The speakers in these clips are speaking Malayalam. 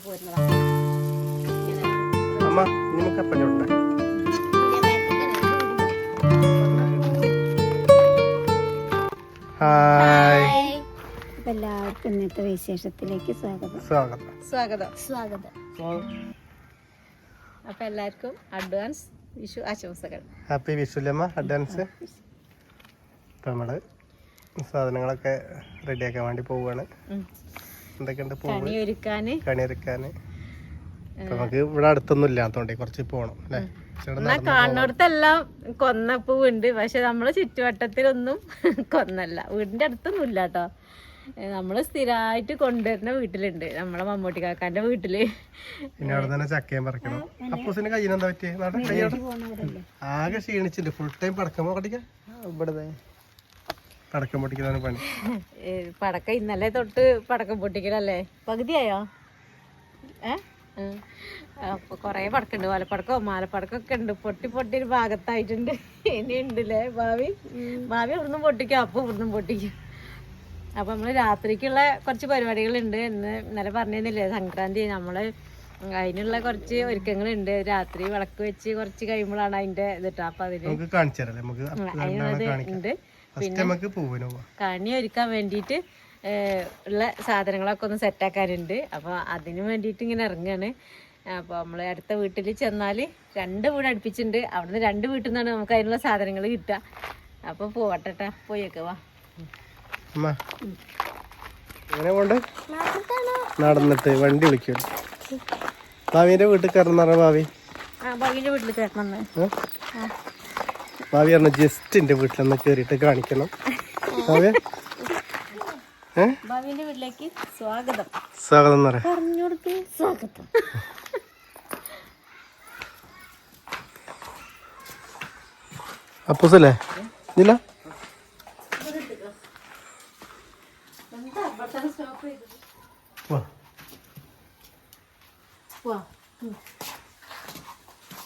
അമ്മ നമുക്ക് ഹായ്. എല്ലാവർക്കും ഇന്നത്തെ വിശേഷത്തിലേക്ക് സ്വാഗതം. സ്വാഗതം. സ്വാഗതം. സ്വാഗതം. അപ്പൊ എല്ലാവർക്കും അഡ്വാൻസ് വിഷു ആശംസകൾ. ഹാപ്പി വിഷുലമ്മ അഡ്വാൻസ്. ഇപ്പം നമ്മൾ സാധനങ്ങളൊക്കെ റെഡിയാക്കാൻ വേണ്ടി പോവുകയാണ്. എന്തൊക്കെയുണ്ട് പൂവ് കണി ഒരുക്കാന് കണിയെടുക്കാൻ ഇപ്പം നമുക്ക് ഇവിടെ അടുത്തൊന്നും ഇല്ലാത്തോണ്ടേ കുറച്ച് പോകണം അല്ലേ? എന്നാ കാണുന്നിടത്തെല്ലാം കൊന്നപ്പൂവുണ്ട്. പക്ഷെ നമ്മളെ ചുറ്റുവട്ടത്തിലൊന്നും കൊന്നല്ല. വീടിന്റെ അടുത്തൊന്നും ഇല്ല കേട്ടോ നമ്മൾ സ്ഥിരമായിട്ട് കൊണ്ടുവരുന്ന വീട്ടിലുണ്ട്. നമ്മളെ മമ്മൂട്ടി കാക്കാന്റെ വീട്ടിൽ. പിന്നെ അവിടെ തന്നെ ചക്കയും പറിക്കണം. അപ്പൂസിന്റെ കയ്യിൽ എന്താ പറ്റിയേ നാട്ടെ കയ്യോടെ ആകെ ക്ഷീണിച്ചിട്ടുണ്ട് ഫുൾ ടൈം പടക്കം പൊട്ടിക്കാൻ ഇവിടെ പടക്കം പൊട്ടിക്കലാണ് പണി. പടക്കം ഇന്നലെ തൊട്ട് പടക്കം പൊട്ടിക്കലല്ലേ? പകുതിയായോ. അപ്പൊ കൊറേ പടക്കുണ്ട്. വലപ്പടക്കോ മാലപ്പടക്കം ഒക്കെ ഉണ്ട്. പൊട്ടി പൊട്ടി ഒരു ഭാഗത്തായിട്ടുണ്ട്. ഇനി ഉണ്ടല്ലേ ഭാവി? ഭാവി ഇവിടുന്ന് പൊട്ടിക്കും. അപ്പൊ ഇവിടുന്ന് പൊട്ടിക്കും. അപ്പൊ നമ്മൾ രാത്രിക്കുള്ള കുറച്ച് പരിപാടികളുണ്ട്. എന്ന് ഇന്നലെ പറഞ്ഞിരുന്നില്ലേ സംക്രാന്തി. നമ്മൾ അതിനുള്ള കുറച്ച് ഒരുക്കങ്ങളുണ്ട്. രാത്രി വിളക്ക് വെച്ച് കുറച്ച് കഴിയുമ്പോഴാണ് അതിന്റെ ഇതിട്ട് അപ്പൊ അതിന് അതിനുള്ളത് ഉണ്ട്. നമുക്ക് കണി ഒരുക്കാൻ വേണ്ടിയിട്ട് ഉള്ള സാധനങ്ങളൊക്കെ ഒന്ന് സെറ്റാക്കാനുണ്ട് അപ്പോൾ അതിന് വേണ്ടിയിട്ട് ഇങ്ങനെ ഇറങ്ങുകയാണ് അപ്പോൾ നമ്മൾ അടുത്ത വീട്ടിൽ ചെന്നാൽ രണ്ട് വീട് അടുപ്പിച്ചിട്ടുണ്ട് അവിടുന്ന് രണ്ട് വീട്ടിൽ നിന്നാണ് നമുക്ക് അതിനുള്ള സാധനങ്ങൾ കിട്ടുക. അപ്പോൾ പോവട്ടെ പോയേക്ക് വാ. എങ്ങനെ നടന്നിട്ട് വണ്ടി വിളിക്കും. ഭാവിന്റെ വീട്ടിൽ പറഞ്ഞ ഭാവി? ഭാവിന്റെ വീട്ടിൽ കയറണം? ഭാവി പറഞ്ഞ ജസ്റ്റ് എന്റെ വീട്ടിലൊന്ന് കേറിയിട്ട് കാണിക്കണം. ഭാവി? ഏ? വീട്ടിലേക്ക് സ്വാഗതം. സ്വാഗതം എന്ന് പറയാം പറഞ്ഞു കൊടുക്ക്. സ്വാഗതം. അപ്പൂസല്ലേ ഇല്ല?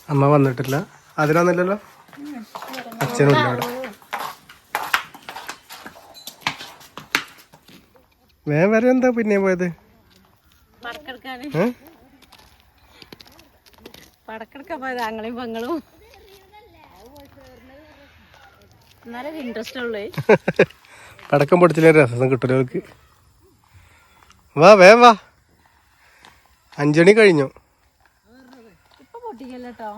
അമ്മ വന്നിട്ടില്ല. അതിനൊന്നില്ലല്ലോ അച്ഛനും ഇല്ല അവിടെ. വേഗം വരെ എന്താ പിന്നെ പോയത്? പടക്കെടുക്കാൻ ഏ? പടക്കെടുക്കാൻ പോയത് ആങ്ങളെയും പെങ്ങളും. എന്നാലേ ഇൻട്രസ്റ്റ് ഉള്ളൂ. പടക്കം പൊടിച്ചില്ല രസം കിട്ടില്ല അവർക്ക് വാ വേ വാ. അഞ്ചണി കഴിഞ്ഞു. ഇപ്പൊ പൊട്ടിക്കല്ലോ കേട്ടോ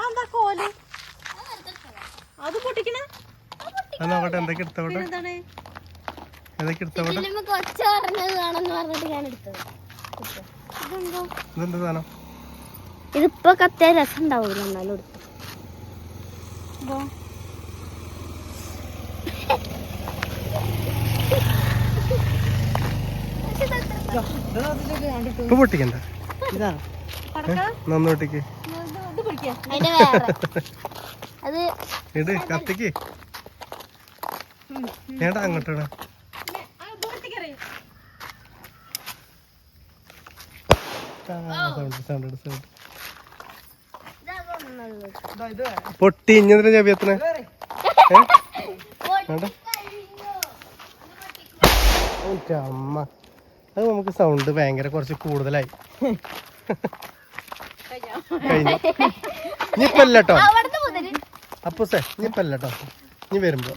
എന്താ കോൽ അത് പൊട്ടിക്കണേ. നോക്കട്ടെ എന്തൊക്കെ എടുത്തോട്ടെ എന്താണ് എന്തൊക്കെ എടുത്തോട്ടെ കൊച്ചു പറഞ്ഞത് വേണമെന്ന് പറഞ്ഞിട്ട് ഞാൻ എടുത്തത്. ഇതെന്തോ? ഇതെന്താ സാധനം? ഇതിപ്പോ കത്തിയ രസം ഉണ്ടാവൂല എന്നാലും എടുത്തു. പൊട്ടിക്കണ്ട ഇതാ നന്ന് പൊട്ടിക്ക് ഇത്. പിടിക്കാം? അതിന്റെ വേറെ. അത് ഇട് കത്തിക്ക്. ഏടാ അങ്ങോട്ടാണ് പൊട്ടി ഇഞ്ഞതിന്റെ ചവിയത്തിന് അമ്മ. അത് നമുക്ക് സൗണ്ട് ഭയങ്കര കുറച്ച് കൂടുതലായി. കഴിഞ്ഞു. ഇനിയിപ്പല്ല അപ്പൂസേ ഇനിയിപ്പല്ല ഇനി വരുമ്പോ.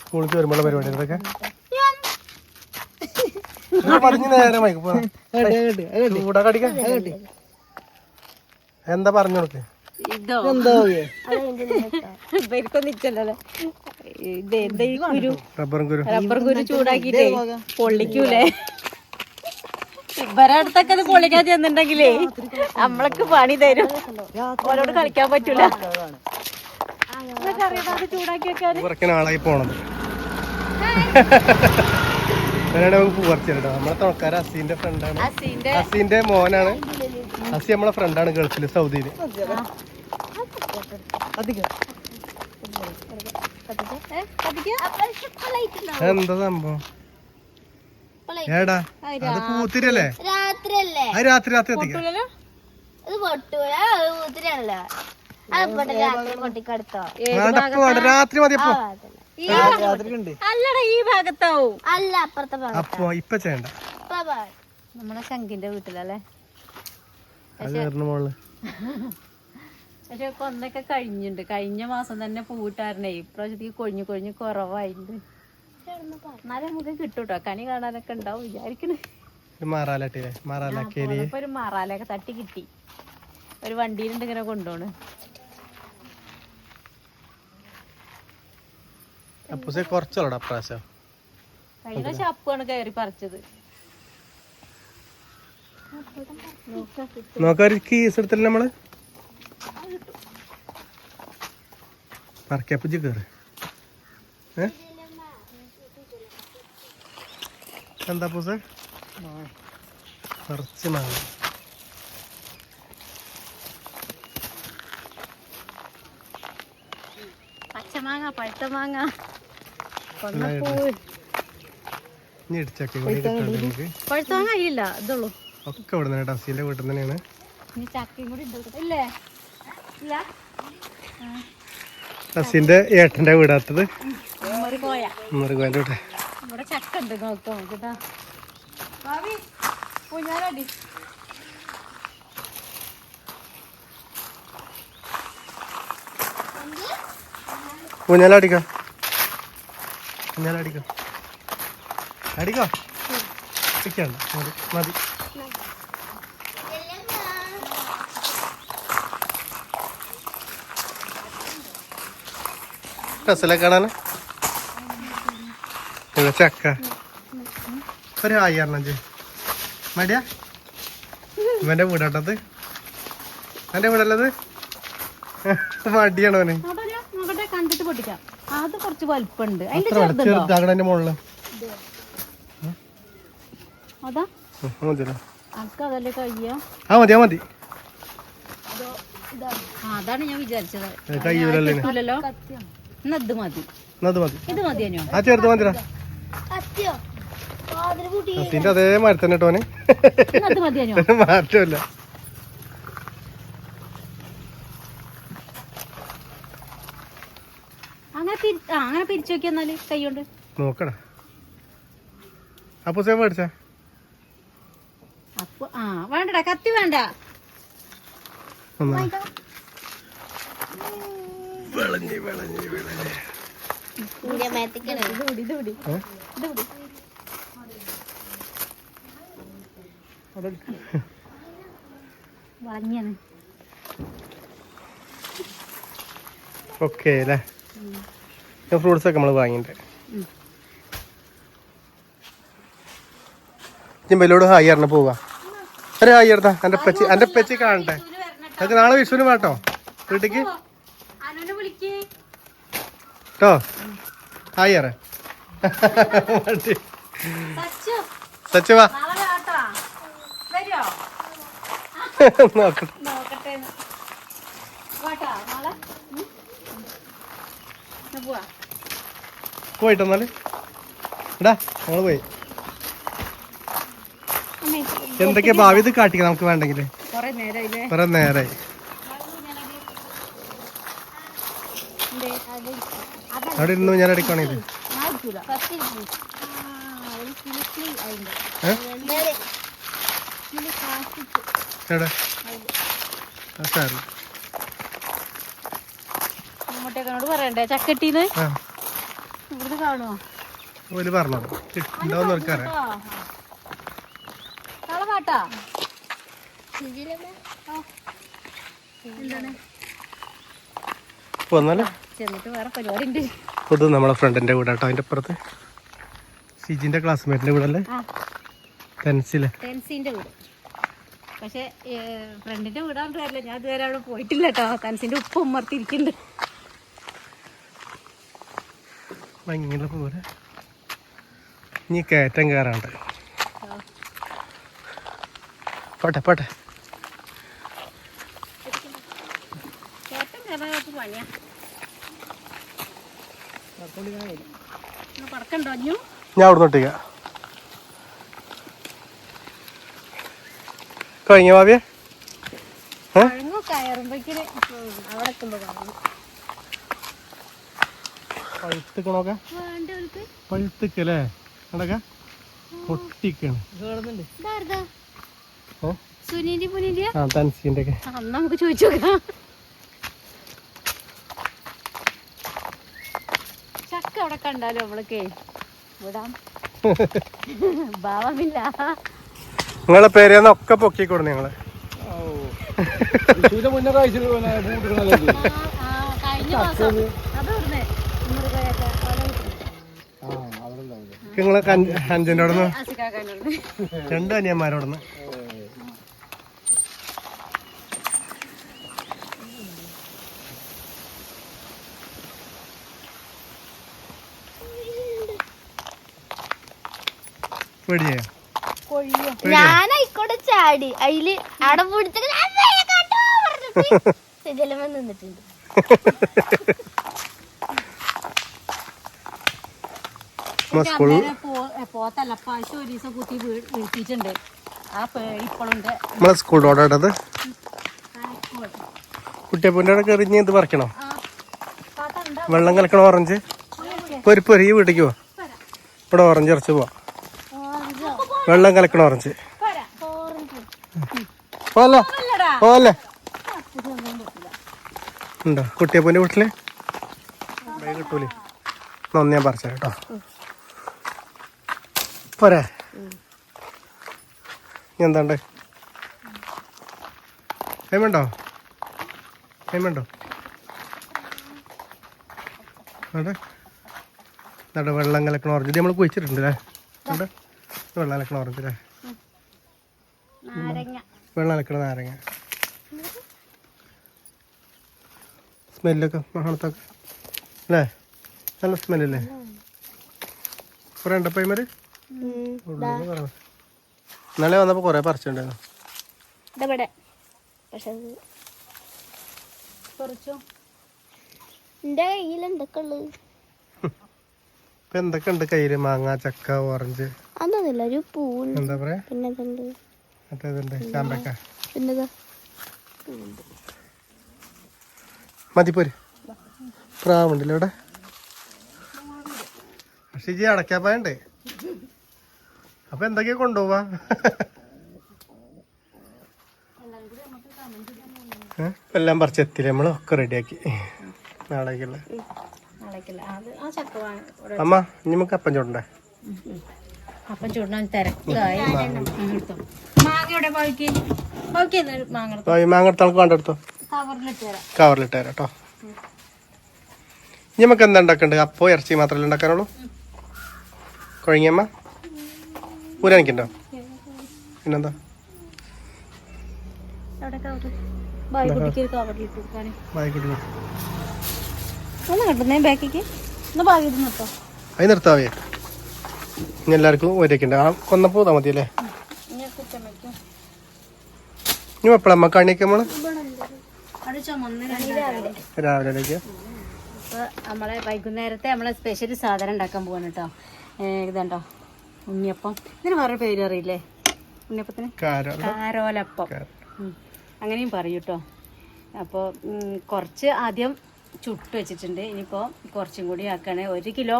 സ്കൂളിൽ വരുമ്പോഴുള്ള പരിപാടി ഇതൊക്കെ. പറഞ്ഞു നേരെ മൈക്ക് പോ. ചൂടാ കടിക്ക എന്താ പറഞ്ഞു കൊടുക്ക്? ഇതോ? എന്താ ഈ കുരു? റബ്ബർ കുരു. ചൂടാക്കിട്ടേ പൊള്ളിക്കൂലേ? ഇവരെ അടുത്തൊക്കെ അത് പൊള്ളിക്കാൻ ചെന്നിട്ടുണ്ടെങ്കിലേ നമ്മളൊക്കെ പണി തരും. ഓരോട് കളിക്കാൻ പറ്റൂല. ചൂടാക്കി പോണം. അസീന്റെ ഫ്രണ്ടാണ് അസീന്റെ? അസീന്റെ മോനാണ്. അസി നമ്മളെ ഫ്രണ്ടാണ് ഗൾഫിൽ സൗദിയിൽ. എന്താ സംഭവം? ഏടാ? അത് പൂത്തിരല്ലേ? അത് രാത്രി രാത്രി എത്തിക്കാം രാത്രി മതി അല്ലടാ ഈ ഭാഗത്താവും. അല്ല അപ്പുറത്തെ ഭാഗം അപ്പൊ ഇപ്പൊ ചെയ്യണ്ട. നമ്മളെ ശങ്കിന്റെ വീട്ടിലല്ലേ? മോൾ പക്ഷെ കൊന്നൊക്കെ കഴിഞ്ഞിട്ടുണ്ട്. കഴിഞ്ഞ മാസം തന്നെ പൂവിട്ടാരണേ ഇപ്രാവശ്യത്തേക്ക് കൊഴിഞ്ഞു കൊഴിഞ്ഞു കുറവായിട്ടുണ്ട്. എന്നാലും നമുക്ക് കിട്ടും കേട്ടോ കണി കാണാനൊക്കെ ഉണ്ടാവും വിചാരിക്കണേ. ഒരു മറാലൊക്കെ തട്ടി കിട്ടി. ഒരു വണ്ടിയിലുണ്ട് ഇങ്ങനെ കൊണ്ടുപോണ് കഴിഞ്ഞ പ്രാവശ്യം അപ്പാണ് കയറി പറിച്ചത്. നോക്കൊരു കീസ് എടുത്തില്ല നമ്മൾ? പറക്കപ്പുജി കേറ് ഏ എന്താ പൂസ കുറച്ച് മാങ്ങ പച്ചമാങ്ങ പഴുത്ത മാങ്ങ പഴുത്ത മാങ്ങ ഇല്ല ഇതുള്ളൂ ഒക്കെ ഇവിടെ തന്നെ ഡസീന്റെ വീട്ടിൽ തന്നെയാണ് ചക്കയും കൂടി ഇല്ലേ ഇല്ല ഡസീന്റെ ഏട്ടന്റെ വീടാത്തത്. മൃഗാന്റെ വീട്ടെ ഊഞ്ഞാലടിക്കോ ഊഞ്ഞാലടിക്കോ അടിക്കോ? ചിക്കണ്ട മതി മതി. കാണാന് ഇവിടെ ചക്ക. ഒരു ഹായ് അറണഞ്ച് മടിയാ? ഇവന്റെ വീടാട്ടത്. എന്റെ വീടല്ലത്? മടിയാണോ അവന്. കണ്ടിട്ട് പൊട്ടിക്കാം. അത് കുറച്ച് ചെറുതുണ്ടോ? ചെറുതാകണ മുകളിൽ. അതാ. മതിയല്ലോ. ആ മതി ആ മതി. അതാണ് ഞാൻ വിചാരിച്ചത്. കയ്യൂലല്ലേ? കിട്ടൂലല്ലോ എന്നാ ഇത് മതി. എന്നാ മതി ഇത് മതിയോ ആ ചെറുത് മതിരാ അതിന്റെ അതേ മരത്തന്നെ തന്നെ കേട്ടോ എന്നാ ഇത് മതിയോ മാറ്റമില്ല. അങ്ങനെ പിരി അങ്ങനെ പിരിച്ചു നോക്കി എന്നാൽ കൈ കൊണ്ട് നോക്കടാ. അപ്പൊ സേവ് മേടിച്ച അപ്പൊ ആ വേണ്ടടാ കത്തി വേണ്ട. വിളഞ്ഞ് വിളഞ്ഞ് വളഞ്ഞാണ് ഓക്കെ അല്ലേ? ഫ്രൂട്ട്സ് ഒക്കെ നമ്മൾ വാങ്ങിയിട്ടുണ്ട്. ജിമ്പലോട് ഹായ് അറിഞ്ഞ പോവാ. ഒരു ഹായ് എടുത്താ എന്റെ പച്ചി എന്റെ പച്ചി കാണട്ടെ. അത് നാളെ വിഷുവിന് വാട്ടോ? വീട്ടിക്ക്? കേട്ടോ? ഹായ് അറേ. സച്ചു. വാ. നോക്കട്ടെ. പോയിട്ട് എന്നാൽ? എടാ നമ്മൾ പോയി. എന്തൊക്കെയാ ഭാവി ഇത് കാട്ടിക്ക നമുക്ക് വേണ്ടെങ്കിൽ? കുറെ നേരായി എന്തേ അവിടെ ഇരുന്ന് ഞാൻ സാറ് പറയണ്ടേ? ചക്കട്ടീന്ന്? ആ. ഇവിടുന്ന് കാണുമോ ഓൽ ഉണ്ടാവും നോക്കാറേ പോന്നല്ലേ ചെന്നിട്ട് വേറെ പരിപാടി ഉണ്ട് ഇത് നമ്മളെ ഫ്രണ്ടിന്റെ വീട് കേട്ടോ അതിന്റെ അപ്പുറത്ത്. സിജിന്റെ ക്ലാസ്മേറ്റിന്റെ വീടല്ലേ? ടെൻസിലെ. തെൻസിന്റെ വീട്. പക്ഷെ ഫ്രണ്ടിന്റെ വീടാണ്ട് കാര്യമില്ല ഞാൻ ഇതുവരെ അവിടെ പോയിട്ടില്ല കേട്ടോ തെൻസിന്റെ ഉപ്പ് ഉമ്മർത്തിരിക്കുന്നുണ്ട് ഭയങ്കര പോലെ ഇനി കയറ്റം കയറാണ്ട് പോട്ടെ പോട്ടെ. ഞാൻ അവിടെ നോട്ടിക്ക കഴിഞ്ഞ ഭാവിയെ പഴുത്തുക്കണോക്കെ? പഴുത്തിക്കല്ലേ? പൊട്ടിക്കാണ്. ആ തൻസിന്റെ ഒക്കെ നമുക്ക് ചോദിച്ചു നോക്കാം. ചക്ക അവിടെ കണ്ടാലോ അവളൊക്കെ? വിടാം. ഭാവമില്ല. നിങ്ങളെ പേരെന്നൊക്കെ പൊക്കിക്കൊടു നിങ്ങൾ. ആ, ആ, രണ്ട് മാസം അത് ഇവിടുന്ന് മുറുകയൊക്കെ അവിടെ കിട്ടുന്നു. നിങ്ങളെ അഞ്ചിന്റെ അവിടെ നിന്ന് ആസിക്കാക്കാനോട് രണ്ട് അനിയന്മാരോടന്ന് പേടിയോ? ചാടി. അതിൽ അവിടെ പിടിച്ചിട്ട് നിന്നിട്ടുണ്ട്. പോത്തല്ല. പശു ഒരു ദിവസം കുത്തി വീഴ്ത്തിയിട്ടുണ്ട്. ആ പേടി ഇപ്പോഴുണ്ട് നമ്മളെ സ്കൂൾ റോഡ് ഇടത് കുട്ടിയപ്പൂന്റെ അവിടെ കയറി ഇനി ഇത് പറിക്കണോ? വെള്ളം കലക്കണോ ഓറഞ്ച് പൊരിപ്പൊരി പൊരി ഈ വീട്ടിലേക്ക് പോവാ ഇവിടെ ഓറഞ്ച് ഇറച്ച് പോവാ. വെള്ളം കലക്കണ ഓറഞ്ച്. പോലെ പോലെ ഉണ്ടോ? കുട്ടിയപ്പൂന്റെ വീട്ടിൽ? കിട്ടൂലേ? നന്ദി ഞാൻ പറിച്ചാ കേട്ടോ. പോരെ. എന്താണ്ട്? ടൈമുണ്ടോ ടൈമുണ്ടോ അതെ വെള്ളം കലക്കണ ഓറഞ്ച്. നമ്മൾ കുഴിച്ചിട്ടുണ്ട് അല്ലേ ഉണ്ട് വെള്ളം അലക്കണ ഓറഞ്ച് അല്ലേ? നാരങ്ങ. വെള്ളം അലക്കണ നാരങ്ങ. സ്മെല്ലൊക്കെ മണത്തൊക്കെ അല്ലേ? നല്ല സ്മെല്ലല്ലേ? കുറേ ഉണ്ടോ പൈമര് ഇന്നലെ വന്നപ്പോൾ കുറേ പറിച്ചിട്ടുണ്ടായിരുന്നു. ഇതവിടെ. പക്ഷെ കുറച്ചു. എന്റെ കയ്യിൽ എന്തൊക്കെ ഉള്ളത് ഇപ്പം എന്തൊക്കെ ഉണ്ട് കയ്യിൽ മാങ്ങ ചക്ക ഓറഞ്ച്. അതൊന്നുമില്ല ഒരു പൂവുണ്ട്. എന്താ പറയാ? പിന്നെ ഇതുണ്ട്. മറ്റേ ഇതുണ്ട് ചാമ്പക്ക. പിന്നെ മതിപ്പോര് പ്രാവുണ്ടല്ലോ ഇവിടെ പക്ഷെ ഇജ്ജി അടക്കാപ്പായുണ്ട് അപ്പൊ എന്തൊക്കെയാ കൊണ്ടുപോവാ? എല്ലാം പറിച്ചെത്തില്ലേ നമ്മൾ ഒക്കെ റെഡിയാക്കി. നാളേക്കുള്ള. നാളേക്കില്ല ആ ചക്ക വാങ്ങി അമ്മ ഇനി നമുക്ക് അപ്പം ചൂടണ്ടേ? അപ്പം ചൂടാൻ തിരക്കായി. കവറിലിട്ടോ പഴുക്കി പഴുക്കി മാങ്ങ നമുക്ക് കണ്ടെടുത്തോ കവറിലിട്ട് തരാം. കേട്ടോ. നമുക്ക് എന്താ ഉണ്ടാക്കണ്ടേ അപ്പോ ഇറച്ചി മാത്രമല്ലേ ഉണ്ടാക്കാനുള്ളൂ? കുഴങ്ങിയമ്മ ഊരാനിക്കുണ്ടോ പിന്നെന്താ? നിർത്താവേ. ഇനി എല്ലാവർക്കും ഒരേക്കുണ്ട് ആ കൊന്നപ്പോ പോതാ മതി അല്ലേ ഇനി എപ്പോഴാ എപ്പോഴമ്മ കണിയൊക്കെ നമ്മൾ അപ്പോൾ നമ്മളെ വൈകുന്നേരത്തെ നമ്മളെ സ്പെഷ്യൽ സാധനം ഉണ്ടാക്കാൻ പോവാണ് കേട്ടോ ഇതുണ്ടോ ഉണ്ണിയപ്പം. ഇതിന് വേറെ പേര് അറിയില്ലേ? ഉണ്ണിയപ്പത്തിന്? കാരം കാരോലപ്പം അങ്ങനെയും പറയൂ കേട്ടോ അപ്പോൾ കുറച്ച് ആദ്യം ചുട്ട് വെച്ചിട്ടുണ്ട്. ഇനിയിപ്പോൾ കുറച്ചും കൂടി ആക്കണേ. ഒരു കിലോ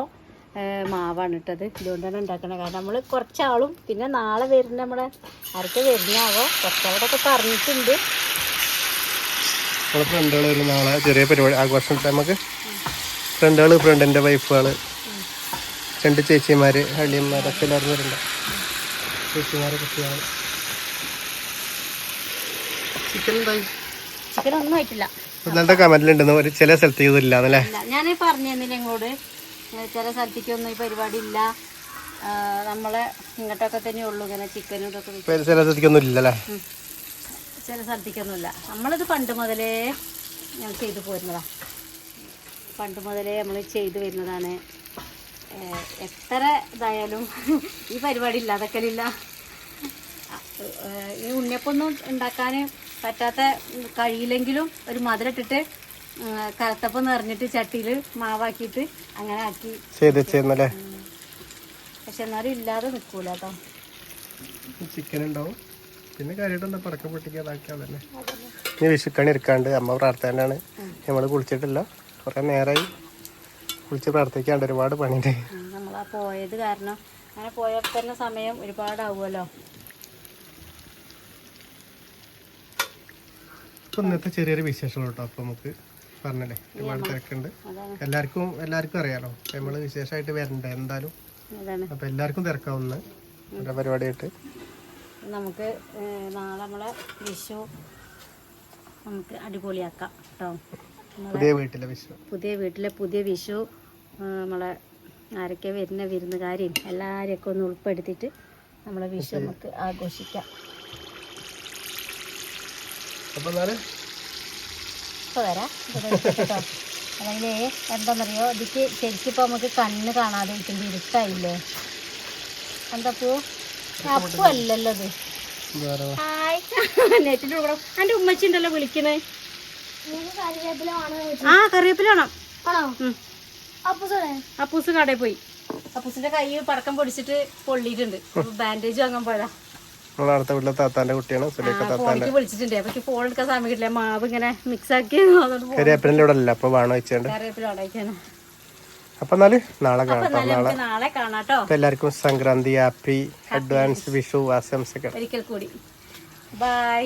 മാവാണ് ഇട്ടത്. ഇതുകൊണ്ടാണ് ഉണ്ടാക്കണത്. കാരണം നമ്മൾ കുറച്ചാളും പിന്നെ നാളെ വരുന്ന നമ്മളെ ആർക്ക് വരുന്നാവോ കുറച്ചവിടെയൊക്കെ പറഞ്ഞിട്ടുണ്ട്. നാളെ ചെറിയ പരിപാടി ആഘോഷം നമുക്ക് ഫ്രണ്ടുകൾ ഫ്രണ്ടിന്റെ വൈഫുകൾ രണ്ട് ചേച്ചിമാർ അളിയന്മാരൊക്കെ എല്ലാവരും വരുന്നുണ്ട്. ചേച്ചിമാർ കുട്ടികൾ ചിക്കൻ ചിക്കൻ ഒന്നും ആയിട്ടില്ല. ഇന്നലത്തെ കമന്റിലുണ്ടെന്ന് ചില സ്ഥലത്ത് ഇതില്ല എന്നല്ലേ ഞാൻ പറഞ്ഞു തന്നില്ല ഇങ്ങോട്ട് ചില സ്ഥലത്തേക്കൊന്നും ഈ പരിപാടി ഇല്ല നമ്മളെ ഇങ്ങോട്ടൊക്കെ തന്നെ ഉള്ളൂ ഇങ്ങനെ ചിക്കനും ഇതൊക്കെ ചില സ്ഥലത്തേക്കൊന്നും ഇല്ലല്ലേ? ഉം. ചില സ്ഥലത്തേക്കൊന്നുമില്ല നമ്മളിത് പണ്ട് മുതലേ ഞങ്ങൾ ചെയ്തു പോരുന്നതാ. പണ്ട് മുതലേ നമ്മൾ ചെയ്തു വരുന്നതാണ്. എത്ര ഇതായാലും ഈ പരിപാടി ഇല്ലാതെക്കലില്ല. ഈ ഉണ്ണിയപ്പൊന്നും ഉണ്ടാക്കാൻ പറ്റാത്ത കഴിയില്ലെങ്കിലും ഒരു മധുരട്ടിട്ട് കറുത്തപ്പം നിറഞ്ഞിട്ട് ചട്ടിയിൽ മാവാക്കിയിട്ട് അങ്ങനെ ആക്കി. പക്ഷെ എന്നാലും ഇല്ലാതെ നിൽക്കൂല കേട്ടോ ചിക്കൻ ഉണ്ടാവും. പിന്നെ കാര്യമായിട്ടൊന്നും പടക്ക പൊട്ടിക്കാതാക്കിയാൽ തന്നെ ഇനി വിഷുക്കണി ഇരിക്കാണ്ട് അമ്മ പ്രാർത്ഥനയാണ് നമ്മൾ കുളിച്ചിട്ടില്ല. കുറേ നേരമായി കുളിച്ച് പ്രാർത്ഥിക്കാണ്ട് ഒരുപാട് പണിയുണ്ട്. നമ്മൾ ആ പോയത് കാരണം അങ്ങനെ പോയപ്പോൾ തന്നെ സമയം ഒരുപാടാവുമല്ലോ. ഇപ്പൊ ഇന്നത്തെ ചെറിയൊരു വിശേഷം കേട്ടോ അപ്പൊ നമുക്ക് പറഞ്ഞല്ലേ? ഒരുപാട് തിരക്കുണ്ട്. എല്ലാവർക്കും എല്ലാവർക്കും അറിയാലോ. നമ്മൾ വിശേഷമായിട്ട് വരണ്ടേ എന്തായാലും? അപ്പൊ എല്ലാവർക്കും തിരക്കാവുന്ന ഓരോ പരിപാടിയായിട്ട്. നമുക്ക് നാളെ നമ്മളെ വിഷു നമുക്ക് അടിപൊളിയാക്കാം കേട്ടോ. പുതിയ വീട്ടിലെ വിഷു. പുതിയ വീട്ടിലെ പുതിയ വിഷു നമ്മളെ ആരൊക്കെ വരുന്ന വിരുന്നുകാരെയും എല്ലാവരെയൊക്കെ ഒന്ന് ഉൾപ്പെടുത്തിയിട്ട് നമ്മളെ വിഷു നമുക്ക് ആഘോഷിക്കാം. അപ്പൊ എന്നാൽ ഇപ്പോൾ വരാം. കേട്ടോ അല്ലെങ്കിൽ എന്താണെന്നറിയോ ഇതിക്ക് ശരിക്കും ഇപ്പോൾ നമുക്ക് കണ്ണ് കാണാതെ ഇരിക്കുമ്പോൾ ഇരുട്ടായില്ലേ? എന്താ പൂ? അപ്പു അല്ലല്ലോ ഇത്. നെറ്റിന്റെ കൂടെ. എന്റെ ഉമ്മച്ചി ഉണ്ടല്ലോ വിളിക്കണേ. ആ കറിവേപ്പില വേണം? അപ്പൂസ് കടയിൽ പോയി. അപ്പൂസിന്റെ കൈ പടക്കം പൊടിച്ചിട്ട് പൊള്ളിയിട്ടുണ്ട്. ബാൻഡേജ് വാങ്ങാൻ പോയതാ. നമ്മളെ അടുത്ത വീട്ടിലെ താത്താന്റെ കുട്ടിയാണ് സുലേഖ താത്താന്റെ വിളിച്ചിട്ടുണ്ട്. അപ്പൊ ഫോൺ എടുക്കാൻ സമയം കിട്ടില്ല. മാവ് ഇങ്ങനെ മിക്സ് ആക്കി കരിയാപ്പിനെ ഇവിടെ അല്ല അപ്പൊ വേണം വെച്ചോണ്ട്. അപ്പൊ എന്നാൽ നാളെ കാണാം നാളെ. നാളെ കാണാട്ടോ എല്ലാവർക്കും സംക്രാന്തി ഹാപ്പി അഡ്വാൻസ് വിഷു ആശംസകൾ. ഒരിക്കൽ കൂടി. ബൈ.